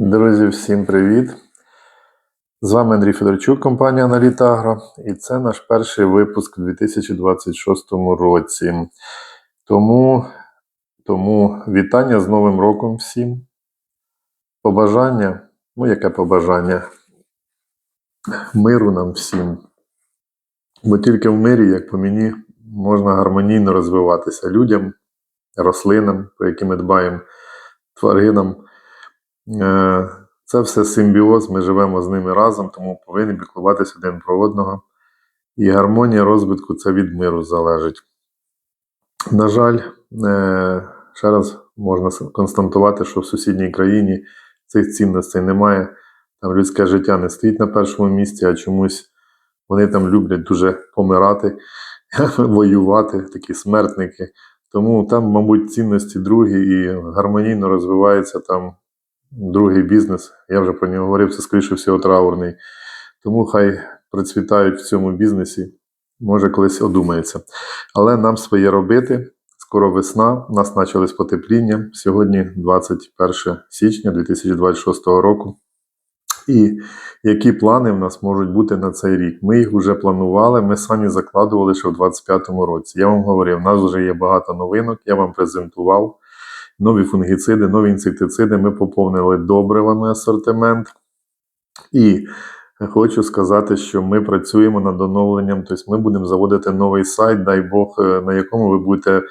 Друзі, всім привіт! З вами Андрій Федорчук, компанія Аналітагро, і це наш перший випуск у 2026 році. Тому, тому вітання з Новим роком всім. Побажання, ну яке побажання? Миру нам всім. Бо тільки в мирі, як по мені, можна гармонійно розвиватися людям, рослинам, про які ми дбаємо, тваринам. Е, Це все симбіоз, ми живемо з ними разом, тому повинні піклуватися один про одного. І гармонія розвитку це від миру залежить. На жаль, е, ще раз можна констатувати, що в сусідній країні цих цінностей немає. Там людське життя не стоїть на першому місці, а чомусь вони там люблять дуже помирати, воювати, такі смертники. Тому там, мабуть, цінності другі і гармонійно розвивається там другий бізнес. Я вже про нього говорив, це скоріше всього траурний. Тому хай процвітають в цьому бізнесі, може колись одумається. Але нам своє робити. Скоро весна, у нас почались потепління. Сьогодні 21 січня 2026 року. І які плани в нас можуть бути на цей рік? Ми їх вже планували, ми самі закладували ще в 2025 році. Я вам говорив, у нас вже є багато новинок, я вам презентував нові фунгіциди, нові інсектициди. Ми поповнили добривами асортимент. І хочу сказати, що ми працюємо над оновленням. Тобто ми будемо заводити новий сайт, дай Бог, е, на якому ви будете е,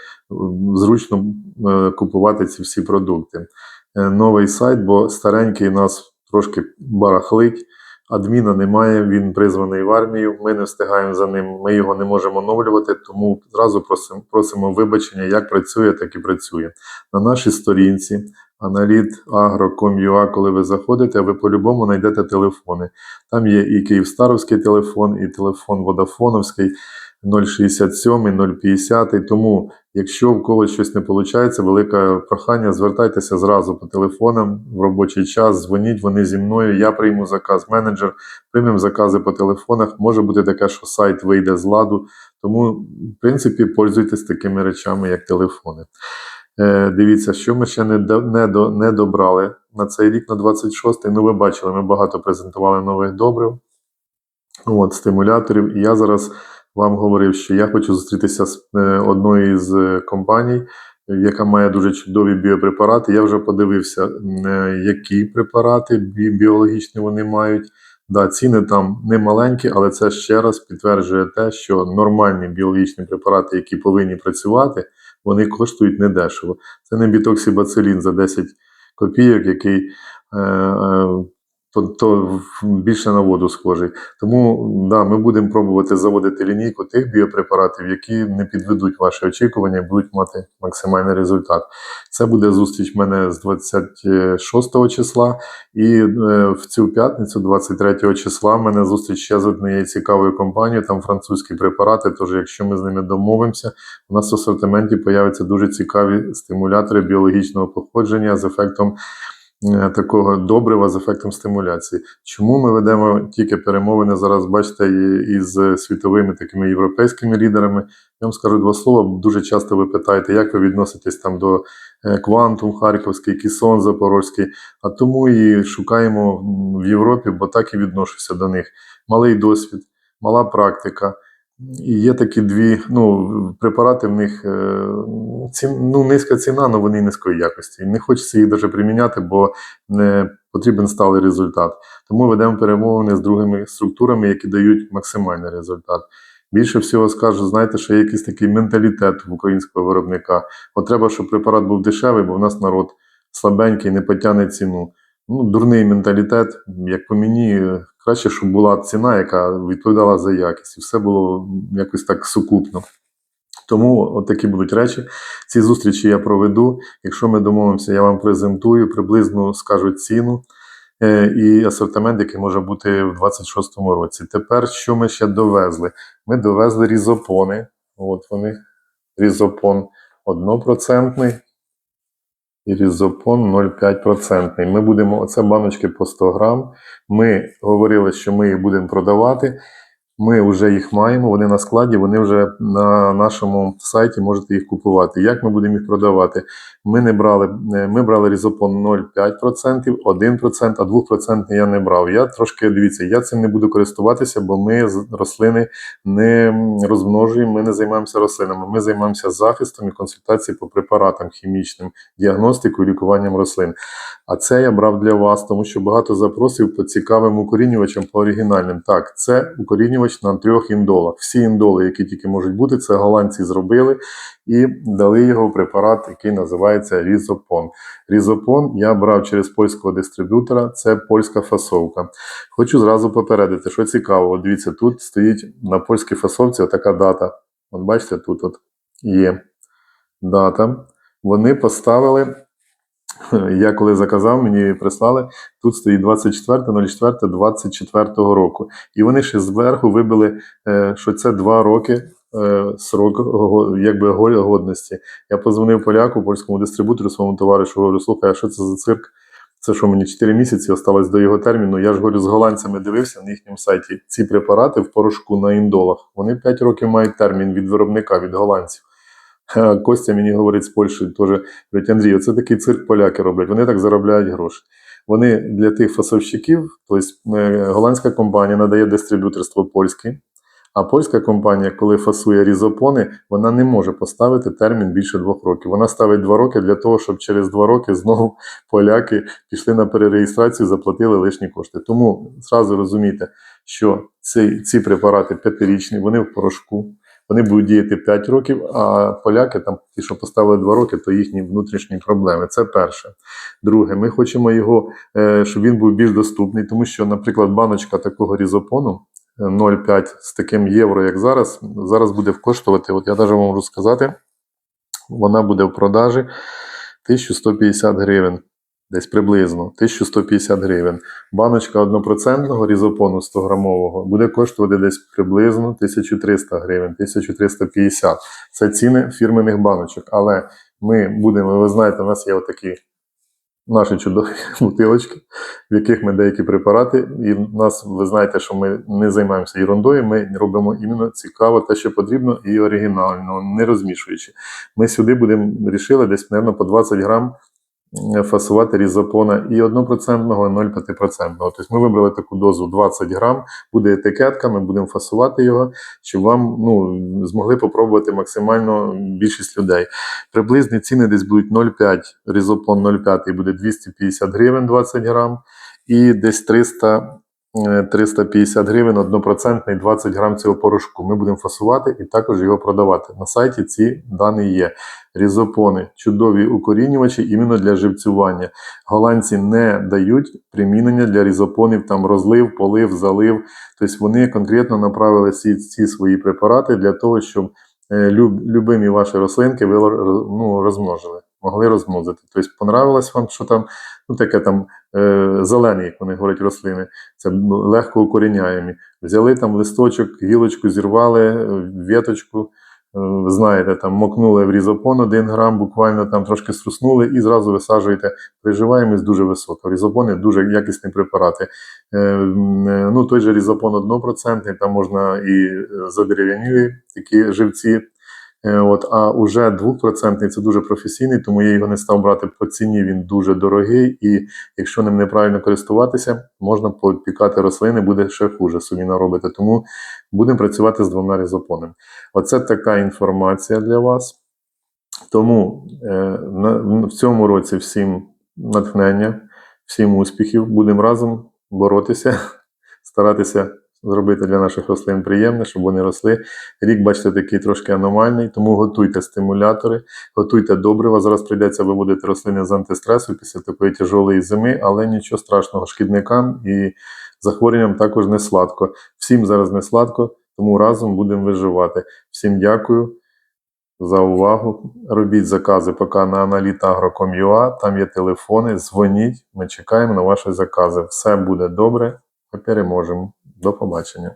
зручно е, купувати ці всі продукти. Новий сайт, бо старенький нас трошки барахлить. Адміна немає, він призваний в армію. Ми не встигаємо за ним, ми його не можемо оновлювати, тому зразу просимо, просимо вибачення, як працює, так і працює. На нашій сторінці analit.agro.com.ua, коли ви заходите, ви по-любому знайдете телефони. Там є і Київстаровський телефон, і телефон Водафоновський 067, 050. Тому, якщо в когось щось не виходить, велике прохання, звертайтеся зразу по телефонам в робочий час, дзвоніть, вони зі мною. Я прийму заказ, менеджер, приймемо закази по телефонах. Може бути таке, що сайт вийде з ладу. Тому, в принципі, пользуйтесь такими речами, як телефони. Е, дивіться, що ми ще не, до- не, до, не добрали на цей рік, на 26-й. Ну, ви бачили, ми багато презентували нових добрив, от, стимуляторів. І я зараз вам говорив, що я хочу зустрітися з е, одною з е, компаній, яка має дуже чудові біопрепарати. Я вже подивився, е, які препарати біологічні вони мають. Да, ціни там не маленькі, але це ще раз підтверджує те, що нормальні біологічні препарати, які повинні працювати, вони коштують недешево. Це не бітоксибацилін за 10 копійок, який то, то більше на воду схожий. Тому да, ми будемо пробувати заводити лінійку тих біопрепаратів, які не підведуть ваші очікування і будуть мати максимальний результат. Це буде зустріч в мене з 26 числа, і е, в цю п'ятницю, 23 числа, в мене зустріч ще з однією цікавою компанією, там французькі препарати. Тож, якщо ми з ними домовимося, у нас в асортименті появляться дуже цікаві стимулятори біологічного походження з ефектом такого добрива, з ефектом стимуляції. Чому ми ведемо тільки перемовини зараз, бачите, із світовими такими європейськими лідерами? Я вам скажу два слова. Дуже часто ви питаєте, як ви відноситесь там до е, Квантум Харківський, Кісон Запорозький. А тому і шукаємо в Європі, бо так і відношуся до них. Малий досвід, мала практика. Є такі дві ну, препарати в них е, ці, ну, низька ціна, але вони низької якості. Не хочеться їх навіть приміняти, бо не потрібен сталий результат. Тому ведемо перемовини з другими структурами, які дають максимальний результат. Більше всього скажу, знаєте, що є якийсь такий менталітет в українського виробника. От треба, щоб препарат був дешевий, бо в нас народ слабенький, не потягне ціну. Ну, дурний менталітет, як по мені, краще, щоб була ціна, яка відповідала за якість, і все було якось так сукупно. Тому от такі будуть речі. Ці зустрічі я проведу. Якщо ми домовимося, я вам презентую, приблизно скажу ціну е, і асортимент, який може бути в 26-му році. Тепер що ми ще довезли? Ми довезли різопони. От вони. Різопон 1% і різопон 0,5%. Ми будемо, оце баночки по 100 грам. Ми говорили, що ми їх будемо продавати. Ми вже їх маємо, вони на складі, вони вже на нашому сайті можете їх купувати. Як ми будемо їх продавати? Ми не брали, е, ми брали різопон 0,5%, 1%, а 2% я не брав. Я трошки дивіться, я цим не буду користуватися, бо ми рослини не розмножуємо, ми не займаємося рослинами. Ми займаємося захистом і консультацією по препаратам хімічним, діагностикою, лікуванням рослин. А це я брав для вас, тому що багато запросів по цікавим укорінювачам по оригінальним. Так, це укорінювач на трьох індолах. Всі індоли, які тільки можуть бути, це голландці зробили і дали його препарат, який називається Різопон. Різопон я брав через польського дистриб'ютора, це польська фасовка. Хочу зразу попередити, що цікаво. Дивіться, тут стоїть на польській фасовці така дата. От бачите, тут от є дата. Вони поставили. Я коли заказав, мені прислали, тут стоїть 24.04.24 року. І вони ще зверху вибили, е, що це 2 роки е, срок якби го- годності. Я позвонив поляку, польському дистрибутору, своєму товаришу, говорю, слухай, а що це за цирк? Це що мені 4 місяці осталось до його терміну. Я ж говорю, з голландцями дивився на їхньому сайті. Ці препарати в порошку на індолах. Вони 5 років мають термін від виробника, від голландців. Костя мені говорить з Польщі, теж говорить, Андрій, оце такий цирк поляки роблять. Вони так заробляють гроші. Вони для тих фасовщиків, тобто е, голландська компанія надає дистриб'юторство польське, а польська компанія, коли фасує різопони, вона не може поставити термін більше двох років. Вона ставить два роки для того, щоб через два роки знову поляки пішли на перереєстрацію, заплатили лишні кошти. Тому зразу розумійте, що ці, ці препарати п'ятирічні, вони в порошку. Вони будуть діяти 5 років, а поляки, там ті, що поставили 2 роки, то їхні внутрішні проблеми. Це перше. Друге, ми хочемо його, е, щоб він був більш доступний, тому що, наприклад, баночка такого різопону е, 0,5 з таким євро, як зараз, зараз буде коштувати, от я навіть вам можу сказати, вона буде в продажі 1150 гривень. Десь приблизно 1150 гривень. Баночка 1% різопону 100 грамового буде коштувати десь приблизно 1300 гривень, 1350. Це ціни фірменних баночок. Але ми будемо, ви знаєте, у нас є отакі наші чудові бутилочки, в яких ми деякі препарати, і в нас, ви знаєте, що ми не займаємося ерундою, ми робимо іменно цікаво те, що потрібно, і оригінально, не розмішуючи. Ми сюди будемо рішили десь, мабуть, по 20 грам е, фасувати різопона і 1%, і 0,5%. Тобто ми вибрали таку дозу 20 грам, буде етикетка, ми будемо фасувати його, щоб вам ну, змогли попробувати максимально більшість людей. Приблизні ціни десь будуть 0,5, різопон 0,5 буде 250 гривень 20 грам, і десь 300 е, 350 гривень 1% 20 грам цього порошку. Ми будемо фасувати і також його продавати. На сайті ці дані є. Різопони, чудові укорінювачі іменно для живцювання. Голландці не дають примінення для різопонів, там розлив, полив, залив. Тобто вони конкретно направили ці, ці свої препарати для того, щоб е, любимі ваші рослинки ви ро- ну, розмножили, могли розмножити. Тобто понравилось вам, що там ну, таке там е, зелені, як вони говорять, рослини. Це ну, легко укоріняємі. Взяли там листочок, гілочку зірвали, е, віточку, е, знаєте, там мокнули в різопон 1 грам, буквально там трошки струснули і зразу висаджуєте. Приживаємість дуже висока. Різопони дуже якісні препарати. Е, ну, той же різопон 1%, там можна і задерев'янілі такі живці. Е, От, а уже 2% це дуже професійний, тому я його не став брати по ціні. Він дуже дорогий, і якщо ним неправильно користуватися, можна попікати рослини, буде ще хуже собі наробити. Тому будемо працювати з двома різопонами. Оце така інформація для вас. Тому е, в цьому році всім натхнення, всім успіхів. Будемо разом боротися, старатися зробити для наших рослин приємне, щоб вони росли. Рік, бачите, такий трошки аномальний, тому готуйте стимулятори, готуйте добрива. Зараз прийдеться виводити рослини з антистресу після такої тяжолої зими, але нічого страшного, шкідникам і захворюванням також не сладко. Всім зараз не сладко, тому разом будемо виживати. Всім дякую за увагу. Робіть закази поки на analitagro.com.ua, там є телефони, дзвоніть, ми чекаємо на ваші закази. Все буде добре, ми переможемо. До побачення.